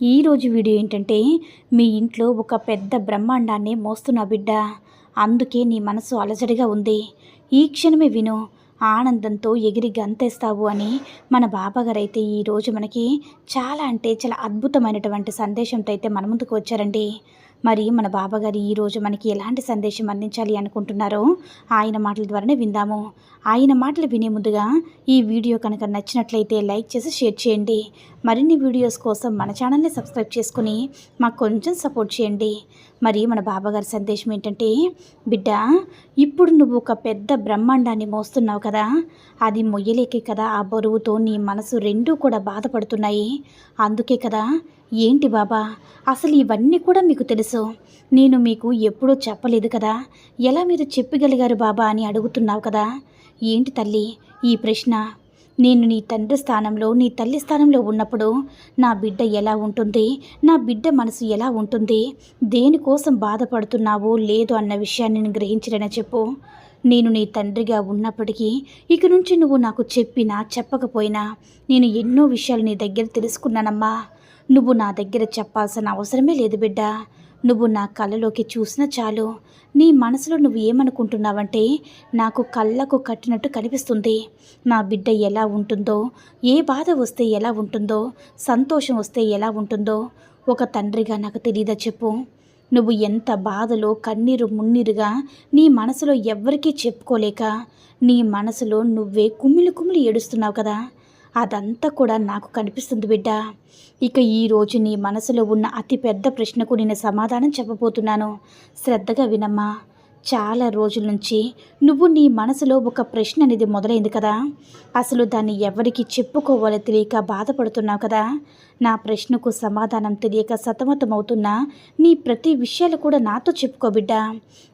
ఈరోజు వీడియో ఏంటంటే మీ ఇంట్లో ఒక పెద్ద బ్రహ్మాండాన్ని మోస్తున్న బిడ్డ. అందుకే నీ మనసు అలజడిగా ఉంది. ఈ క్షణమే విను ఆనందంతో ఎగిరి గంతేస్తావు అని మన బాబాగారు అయితే ఈరోజు మనకి చాలా అంటే చాలా అద్భుతమైనటువంటి సందేశంతో అయితే మన ముందుకు వచ్చారండి. మరి మన బాబాగారు ఈరోజు మనకి ఎలాంటి సందేశం అందించాలి అనుకుంటున్నారో ఆయన మాటల ద్వారానే విందాము. ఆయన మాటలు వినే ముందుగా ఈ వీడియో కనుక నచ్చినట్లయితే లైక్ చేసి షేర్ చేయండి. మరిన్ని వీడియోస్ కోసం మన ఛానల్ని సబ్స్క్రైబ్ చేసుకుని మాకు కొంచెం సపోర్ట్ చేయండి. మరి మన బాబాగారి సందేశం ఏంటంటే బిడ్డ ఇప్పుడు నువ్వు ఒక పెద్ద బ్రహ్మాండాన్ని మోస్తున్నావు కదా. అది మొయ్యలేకే కదా ఆ బరువుతో నీ మనసు రెండూ కూడా బాధపడుతున్నాయి. అందుకే కదా ఏంటి బాబా? అసలు ఇవన్నీ కూడా మీకు తెలుసు? నేను మీకు ఎప్పుడూ చెప్పలేదు కదా? ఎలా మీరు చెప్పగలిగారు బాబా అని అడుగుతున్నావు కదా? ఏంటి తల్లి ఈ ప్రశ్న? నేను నీ తండ్రి స్థానంలో నీ తల్లి స్థానంలో ఉన్నప్పుడు నా బిడ్డ ఎలా ఉంటుంది? నా బిడ్డ మనసు ఎలా ఉంటుంది? దేనికోసం బాధపడుతున్నావో లేదు అన్న విషయాన్ని నేను గ్రహించడని చెప్పు? నేను నీ తండ్రిగా ఉన్నప్పటికీ ఇక నుంచి నువ్వు నాకు చెప్పినా చెప్పకపోయినా నేను ఎన్నో విషయాలు నీ దగ్గర తెలుసుకున్నానమ్మా. నువ్వు నా దగ్గర చెప్పాల్సిన అవసరమే లేదు బిడ్డ. నువ్వు నా కళ్ళలోకి చూసినా చాలు. నీ మనసులో నువ్వు ఏమనుకుంటున్నావంటే నాకు కళ్ళకు కట్టినట్టు కనిపిస్తుంది. నా బిడ్డ ఎలా ఉంటుందో ఏ బాధ వస్తే ఎలా ఉంటుందో సంతోషం వస్తే ఎలా ఉంటుందో ఒక తండ్రిగా నాకు తెలియదా చెప్పు. నువ్వు ఎంత బాధలో కన్నీరు మున్నీరుగా నీ మనసులో ఎవ్వరికీ చెప్పుకోలేక నీ మనసులో నువ్వే కుమిలి కుమిలి ఏడుస్తున్నావు కదా. అదంతా కూడా నాకు కనిపిస్తుంది బిడ్డ. ఇక ఈరోజు నీ మనసులో ఉన్న అతి పెద్ద ప్రశ్నకు నేను సమాధానం చెప్పబోతున్నాను. శ్రద్ధగా వినమ్మా. చాలా రోజుల నుంచి నువ్వు నీ మనసులో ఒక ప్రశ్న అనేది మొదలైంది కదా. అసలు దాన్ని ఎవరికి చెప్పుకోవాలో తెలియక బాధపడుతున్నావు కదా. నా ప్రశ్నకు సమాధానం తెలియక సతమతమవుతున్న నీ ప్రతి విషయాలు కూడా నాతో చెప్పుకో బిడ్డ.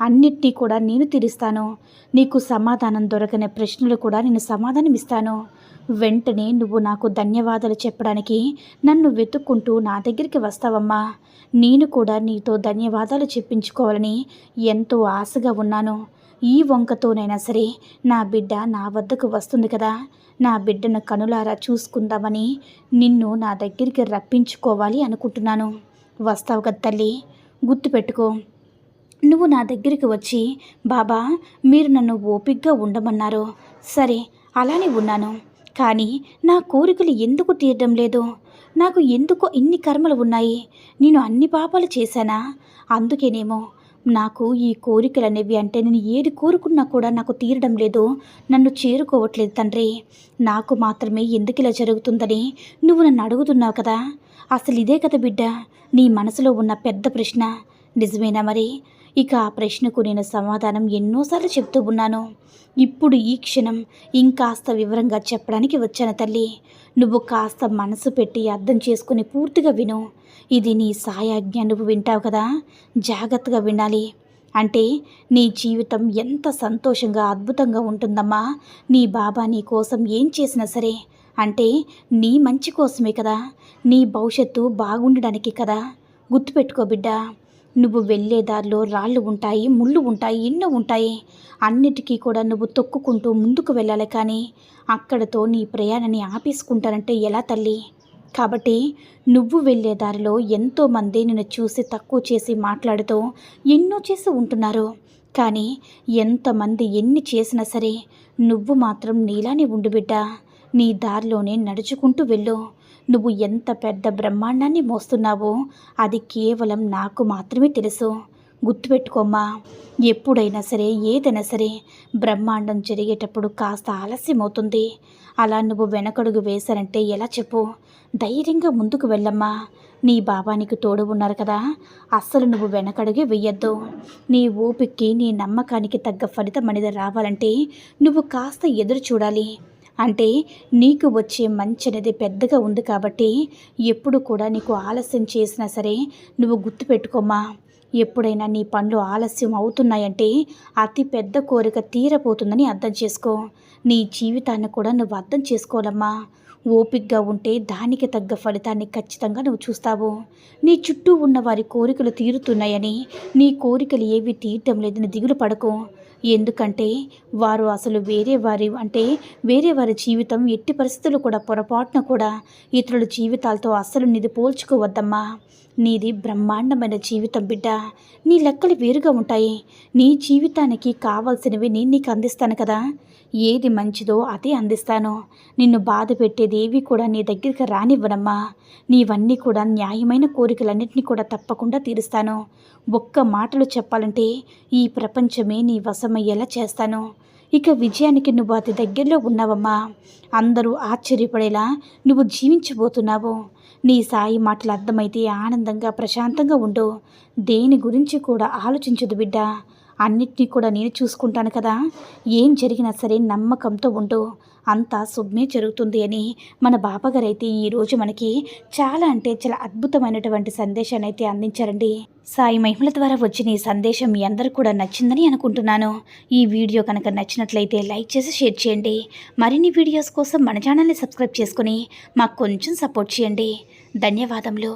అన్నిటినీ కూడా నేను తీరుస్తాను. నీకు సమాధానం దొరకని ప్రశ్నలు కూడా నేను సమాధానం ఇస్తాను వెంటనే నువ్వు నాకు ధన్యవాదాలు చెప్పడానికి నన్ను వెతుక్కుంటూ నా దగ్గరికి వస్తావమ్మా. నేను కూడా నీతో ధన్యవాదాలు చెప్పించుకోవాలని ఎంతో ఆశగా ఉన్నాను. ఈ వంకతోనైనా సరే నా బిడ్డ నా వద్దకు వస్తుంది కదా. నా బిడ్డను కనులారా చూసుకుందామని నిన్ను నా దగ్గరికి రప్పించుకోవాలి అనుకుంటున్నాను. వస్తావు కదా తల్లి. గుర్తుపెట్టుకో. నువ్వు నా దగ్గరికి వచ్చి బాబా మీరు నన్ను ఓపిగ్గా ఉండమన్నారు. సరే అలానే ఉన్నాను. కానీ నా కోరికలు ఎందుకు తీరడం లేదు? నాకు ఎందుకో ఇన్ని కర్మలు ఉన్నాయి. నేను అన్ని పాపాలు చేశానా? అందుకేనేమో నాకు ఈ కోరికలు అనేవి అంటే నేను ఏది కోరుకున్నా కూడా నాకు తీరడం లేదు. నన్ను చేరుకోవట్లేదు తండ్రి. నాకు మాత్రమే ఎందుకు ఇలా జరుగుతుందని నువ్వు నన్ను అడుగుతున్నావు కదా. అసలు ఇదే కదా బిడ్డ. నీ మనసులో ఉన్న పెద్ద ప్రశ్న. నిజమేనా మరి? ఇక ఆ ప్రశ్నకు నేను సమాధానం ఎన్నోసార్లు చెప్తూ ఉన్నాను. ఇప్పుడు ఈ క్షణం ఇంకాస్త వివరంగా చెప్పడానికి వచ్చాను తల్లి. నువ్వు కాస్త మనసు పెట్టి అర్థం చేసుకుని పూర్తిగా విను. ఇది నీ సాయాజ్ఞ. నువ్వు వింటావు కదా? జాగ్రత్తగా వినాలి. అంటే నీ జీవితం ఎంత సంతోషంగా అద్భుతంగా ఉంటుందమ్మా. నీ బాబా నీ కోసం ఏం చేసినా సరే. అంటే నీ మంచి కోసమే కదా. నీ భవిష్యత్తు బాగుండడానికి కదా. గుర్తుపెట్టుకో బిడ్డా. నువ్వు వెళ్ళే దారిలో రాళ్ళు ఉంటాయి ముళ్ళు ఉంటాయి ఎన్నో ఉంటాయి. అన్నిటికీ కూడా నువ్వు తొక్కుకుంటూ ముందుకు వెళ్ళాలి కానీ అక్కడతో నీ ప్రయాణాన్ని ఆపేసుకుంటానంటే ఎలా తల్లి? కాబట్టి నువ్వు వెళ్ళే దారిలో ఎంతోమంది నిన్ను చూసి తక్కువ చేసి మాట్లాడుతూ ఎన్నో చేసి ఉంటున్నారు. కానీ ఎంతమంది ఎన్ని చేసినా సరే నువ్వు మాత్రం నీలానే ఉండు బిడ్డ. నీ దారిలోనే నడుచుకుంటూ వెళ్ళు. నువ్వు ఎంత పెద్ద బ్రహ్మాండాన్ని మోస్తున్నావో అది కేవలం నాకు మాత్రమే తెలుసు. గుర్తుపెట్టుకోమ్మా ఎప్పుడైనా సరే ఏదైనా సరే బ్రహ్మాండం జరిగేటప్పుడు కాస్త ఆలస్యం అవుతుంది అలా నువ్వు వెనకడుగు వేశారంటే ఎలా చెప్పు? ధైర్యంగా ముందుకు వెళ్ళమ్మా. నీ బాబానికి తోడు ఉన్నారు కదా అస్సలు నువ్వు వెనకడుగే వెయ్యొద్దు. నీ ఓపిక్కి నీ నమ్మకానికి తగ్గ ఫలితం అనేది రావాలంటే నువ్వు కాస్త ఎదురు చూడాలి. అంటే నీకు వచ్చే మంచి అనేది పెద్దగా ఉంది కాబట్టి ఎప్పుడు కూడా నీకు ఆలస్యం చేసినా సరే నువ్వు గుర్తుపెట్టుకోమా ఎప్పుడైనా నీ పనులు ఆలస్యం అవుతున్నాయంటే అతి పెద్ద కోరిక తీరపోతుందని అర్థం చేసుకో. నీ జీవితాన్ని కూడా నువ్వు అర్థం చేసుకోవాలమ్మా. ఓపిగ్గా ఉంటే దానికి తగ్గ ఫలితాన్ని ఖచ్చితంగా నువ్వు చూస్తావు. నీ చుట్టూ ఉన్న వారి కోరికలు తీరుతున్నాయని నీ కోరికలు ఏవి తీయటం లేదని దిగులు పడకు. ఎందుకంటే వారు అసలు వేరే వారి అంటే వేరే వారి జీవితం ఎట్టి పరిస్థితులు కూడా పొరపాటున కూడా ఇతరుల జీవితాలతో అస్సలు నీది పోల్చుకోవద్దమ్మా. నీది బ్రహ్మాండమైన జీవితం బిడ్డ. నీ లెక్కలు వేరుగా ఉంటాయి. నీ జీవితానికి కావాల్సినవి నేను నీకు అందిస్తాను కదా. ఏది మంచిదో అదే అందిస్తాను. నిన్ను బాధ పెట్టేది ఏవి కూడా నీ దగ్గరికి రానివ్వనమ్మా. నీవన్నీ కూడా న్యాయమైన కోరికలన్నింటినీ కూడా తప్పకుండా తీరుస్తాను. ఒక్క మాటలు చెప్పాలంటే ఈ ప్రపంచమే నీ వశమయ్యేలా చేస్తాను. ఇక విజయానికి నువ్వు అతి దగ్గరలో ఉన్నావమ్మా. అందరూ ఆశ్చర్యపడేలా నువ్వు జీవించబోతున్నావు. నీ సాయి మాటలు అర్థమైతే ఆనందంగా ప్రశాంతంగా ఉండు. దేని గురించి కూడా ఆలోచించదు బిడ్డ. అన్నిటినీ కూడా నేను చూసుకుంటాను కదా. ఏం జరిగినా సరే నమ్మకంతో ఉండు. అంతా శుభమే జరుగుతుంది అని మన బాబాగారు అయితే ఈరోజు మనకి చాలా అంటే చాలా అద్భుతమైనటువంటి సందేశాన్ని అయితే అందించారండి. సాయి మహిమల ద్వారా వచ్చిన ఈ సందేశం మీ అందరూ కూడా నచ్చిందని అనుకుంటున్నాను. ఈ వీడియో కనుక నచ్చినట్లయితే లైక్ చేసి షేర్ చేయండి. మరిన్ని వీడియోస్ కోసం మన ఛానల్ని సబ్స్క్రైబ్ చేసుకుని మాకు కొంచెం సపోర్ట్ చేయండి. ధన్యవాదములు.